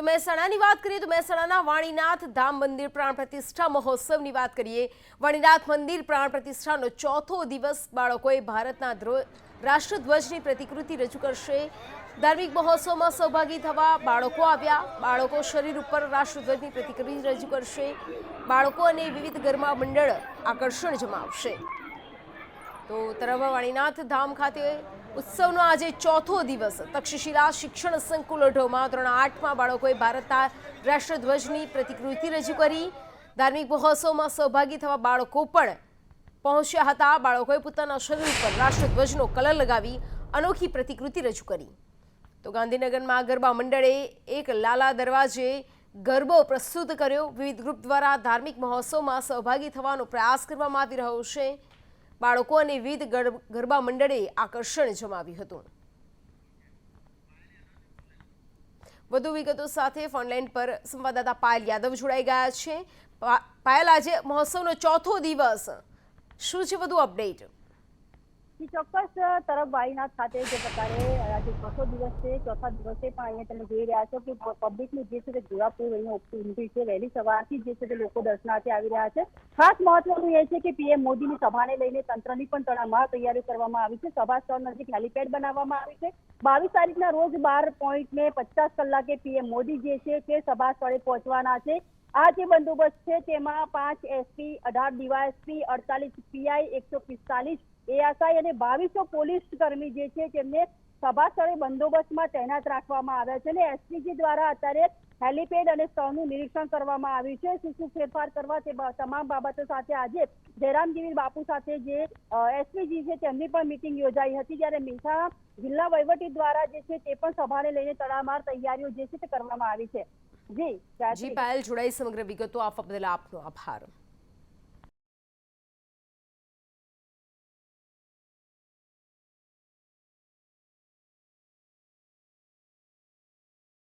તો મહેસાણાની વાત કરીએ તો મહેસાણાના વાણીનાથ ધામ મંદિર પ્રાણ પ્રતિષ્ઠા મહોત્સવની વાત કરીએ. વાણીનાથ મંદિર પ્રાણ પ્રતિષ્ઠાનો ચોથો દિવસ બાળકોએ ભારતના રાષ્ટ્રધ્વજની પ્રતિકૃતિ રજૂ કરશે. ધાર્મિક મહોત્સવમાં સહભાગી થવા બાળકો આવ્યા. બાળકો શરીર ઉપર રાષ્ટ્રધ્વજની પ્રતિકૃતિ રજૂ કરશે. બાળકો અને વિવિધ ગરબા મંડળ આકર્ષણ જમાવશે. તો તરભવાણીનાથ ધામ ખાતે ઉત્સવનો આજે ચોથો દિવસ. તક્ષશિલા શિક્ષણ સંકુલ અઢોમાં ધોરણ આઠમાં બાળકોએ ભારતના રાષ્ટ્રધ્વજની પ્રતિકૃતિ રજૂ કરી. ધાર્મિક મહોત્સવમાં સહભાગી થવા બાળકો પણ પહોંચ્યા હતા. બાળકોએ પોતાના શરીર પર રાષ્ટ્રધ્વજનો કલર લગાવી અનોખી પ્રતિકૃતિ રજૂ કરી. તો ગાંધીનગરમાં ગરબા મંડળે એક લાલા દરવાજે ગરબો પ્રસ્તુત કર્યો. વિવિધ ગ્રુપ દ્વારા ધાર્મિક મહોત્સવમાં સહભાગી થવાનો પ્રયાસ કરવામાં આવી રહ્યો છે. બાળકો અને વિવિધ ગર- ગરબા મંડળે આકર્ષણ જમાવ્યું હતું. વધુ વિગતો સાથે ફોનલાઈન પર સંવાદદાતા પાયલ યાદવ જોડાઈ ગયા છે. પાયલ, આજે મહોત્સવનો ચોથો દિવસ. શું છે વધુ અપડેટ? ચોક્કસ તરફ વાઈનાથ ખાતે જે પ્રકારે આજે ચોથો દિવસ છે, ચોથા દિવસે પણ અહીંયા તમે જોઈ રહ્યા છો કે પબ્લિકની જે છે તે ઘોડાપુર અહીંયા ઉમટી છે. વહેલી સવારથી જે છે તે લોકો દર્શનાર્થે આવી રહ્યા છે. ખાસ મહત્વનું એ છે કે પીએમ મોદીની સભાને લઈને તંત્રની પણ તણામાં તૈયારી કરવામાં આવી છે. સભા સ્થળ નજીક હેલીપેડ બનાવવામાં આવી છે. બાવીસ તારીખના રોજ બાર પોઈન્ટ ને પચાસ કલાકે પીએમ મોદી જે છે તે સભા સ્થળે પહોંચવાના છે. આ જે બંદોબસ્ત છે તેમાં પાંચ એસપી અઢાર ડીવાયએસપી અડતાલીસ પીઆઈ એકસો પિસ્તાલીસ એએસઆઈ અને બાવીસો પોલીસ કર્મી જે છે તેમને સભા સ્થળે બંદોબસ્તમાં તૈનાત રાખવામાં આવ્યા છે. અને એસપીજી દ્વારા અત્યારે હેલીપેડ અને સ્થળનું નિરીક્ષણ કરવામાં આવ્યું છે. શું શું ફેરફાર કરવા તે તમામ બાબતો સાથે આજે જયરામગીરી બાપુ સાથે જે એસપીજી છે તેમની પણ મિટિંગ યોજાઈ હતી જ્યારે મહેસાણા જિલ્લા વહીવટી દ્વારા જે છે તે પણ સભાને લઈને તડામાર તૈયારીઓ જે છે તે કરવામાં આવી છે. જી જી. પાયલ જોડાઈ સમગ્ર વિગતો આપવા બદલ આપનો આભાર